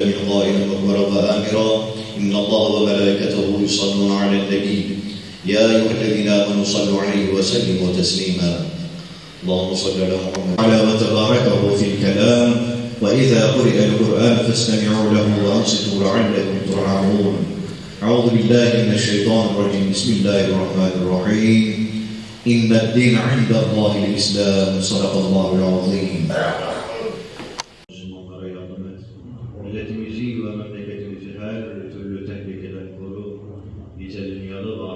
قائلا وضرب آمرا إن الله وملائكته يصلون على النبي. يا أيها الذين آمنوا صلوا عليه وسلموا تسليما. اللهم صل على محمد على وتباركه في الكلام. وإذا قرئ القرآن فاستمعوا له وأنصتوا لعلكم ترحمون. أعوذ بالله من الشيطان الرجيم. بسم الله الرحمن الرحيم. إن الدين عند الله الإسلام. صدق الله العظيم.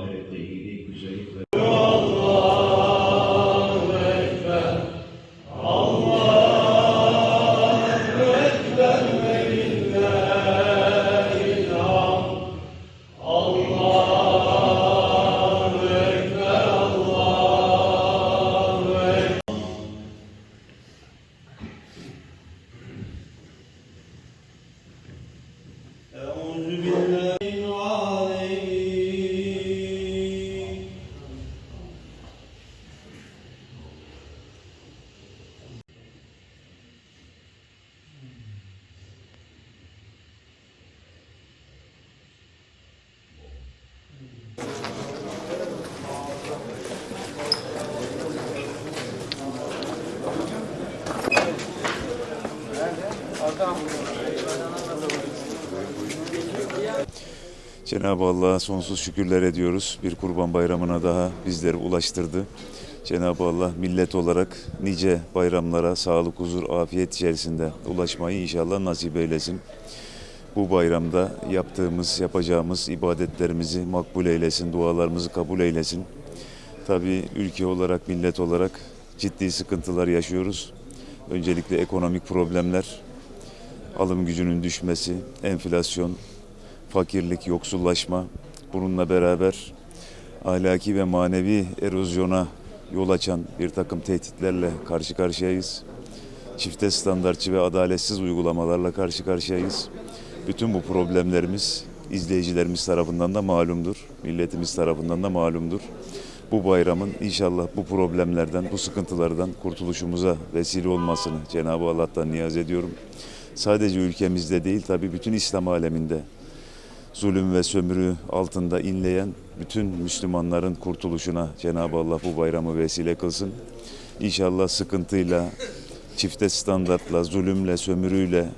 طريقه إليك شريف Cenab-ı Allah'a sonsuz şükürler ediyoruz. Bir kurban bayramına daha bizleri ulaştırdı. Cenab-ı Allah millet olarak nice bayramlara sağlık, huzur, afiyet içerisinde ulaşmayı inşallah nasip eylesin. Bu bayramda yaptığımız, yapacağımız ibadetlerimizi makbul eylesin, dualarımızı kabul eylesin. Tabii ülke olarak, millet olarak ciddi sıkıntılar yaşıyoruz. Öncelikle ekonomik problemler, alım gücünün düşmesi, enflasyon, fakirlik, yoksullaşma, bununla beraber ahlaki ve manevi erozyona yol açan bir takım tehditlerle karşı karşıyayız. Çifte standartçı ve adaletsiz uygulamalarla karşı karşıyayız. Bütün bu problemlerimiz izleyicilerimiz tarafından da malumdur, milletimiz tarafından da malumdur. Bu bayramın inşallah bu problemlerden, bu sıkıntılardan kurtuluşumuza vesile olmasını Cenab-ı Allah'tan niyaz ediyorum. Sadece ülkemizde değil tabii bütün İslam aleminde zulüm ve sömürü altında inleyen bütün Müslümanların kurtuluşuna Cenab-ı Allah bu bayramı vesile kılsın. İnşallah sıkıntıyla, çifte standartla, zulümle, sömürüyle,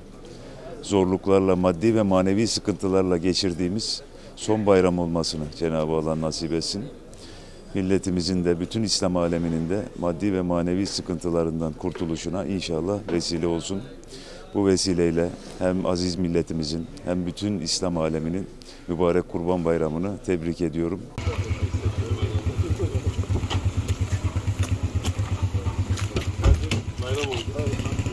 zorluklarla, maddi ve manevi sıkıntılarla geçirdiğimiz son bayram olmasını Cenab-ı Allah nasip etsin. Milletimizin de bütün İslam aleminin de maddi ve manevi sıkıntılarından kurtuluşuna inşallah vesile olsun. Bu vesileyle hem aziz milletimizin hem bütün İslam aleminin mübarek Kurban Bayramı'nı tebrik ediyorum. Bayram oldu.